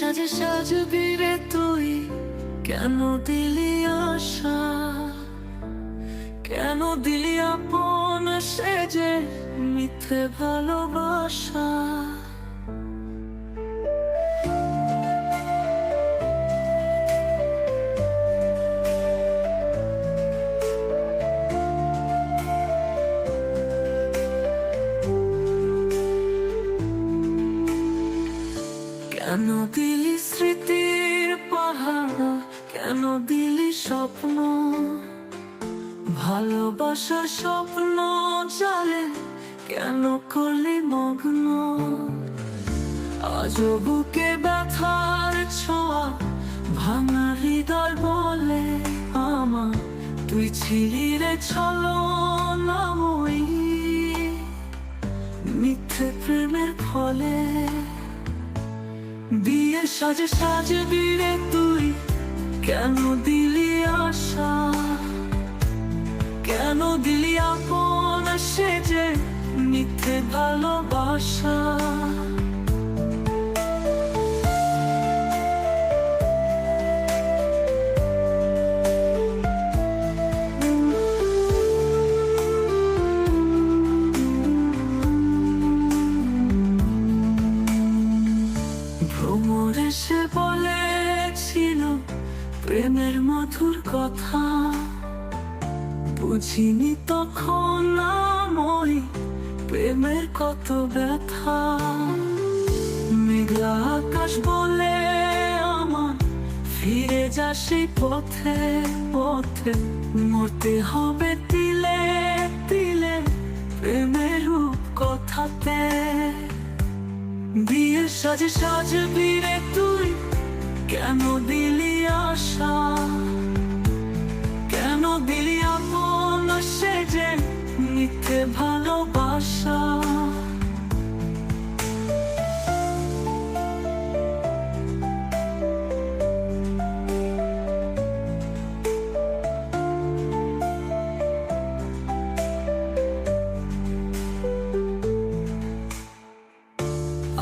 সাজে সাজবি রে তুই। কেন দিলি আশা? কেন দিলি আপন যে মিথ্যে ভালোবাসা? কেন দিলি স্মৃতির পাহাড়? কেন দিলি স্বপ্ন? ভালোবাসার স্বপ্ন জালে কেন করলি মগ্ন? আজ বুকে ব্যথার ছোঁয়া, ভাঙা হৃদয় বলে আমার, তুই ছিলি রে ছলো নামই মিথ্যে প্রেমের ফলে সাজে সাজে বিরে তুই কেন দিলি আশা? কেন দিলি আপন সেজে মিথ্যে ভালোবাসা? প্রেমের মধুর কথা বুঝিনি তখন মই প্রেমের কত ব্যথা। মেঘলা আকাশ বলে আমার ফিরে যা সেই পথে পথে মরতে হবে তিলে তিলে প্রেমের রূপ কথাতে বিয়ে সাজে সাজবি রে তুই কেন দিলি আশা? কেন দিলি আপন সেজে মিথ্যে ভালোবাসা?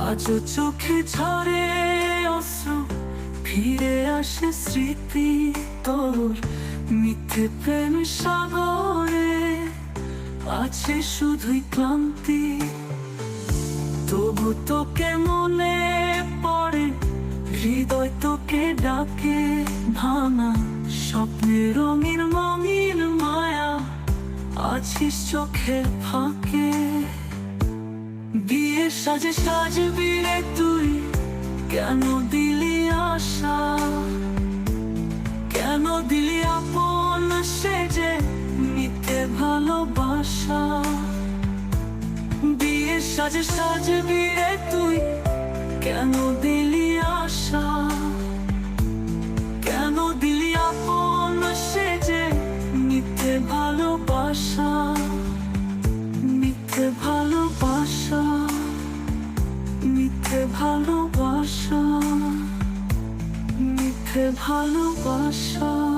আজ চোখে ঝরে ফিরে আসে স্মৃতি তোর। মিথ্যে প্রেম সাগরে আছে শুধুই ক্লান্তি। তবু তোকে মনে পড়ে, হৃদয় তোকে ডাকে, ভাঙা স্বপ্নের রঙিন মঙিন মায়া আছিস চোখের ফাঁকে। বিয়ে সাজে সাজবি রে তুই, কেন দিলি আশা, কেন দিলি আপন সেজে নিতে ভালোবাসা? বিয়ে সাজে সাজবি রে তুই, কেন দিলি আশা ভালোবাসা মিথ্যে ভালোবাসা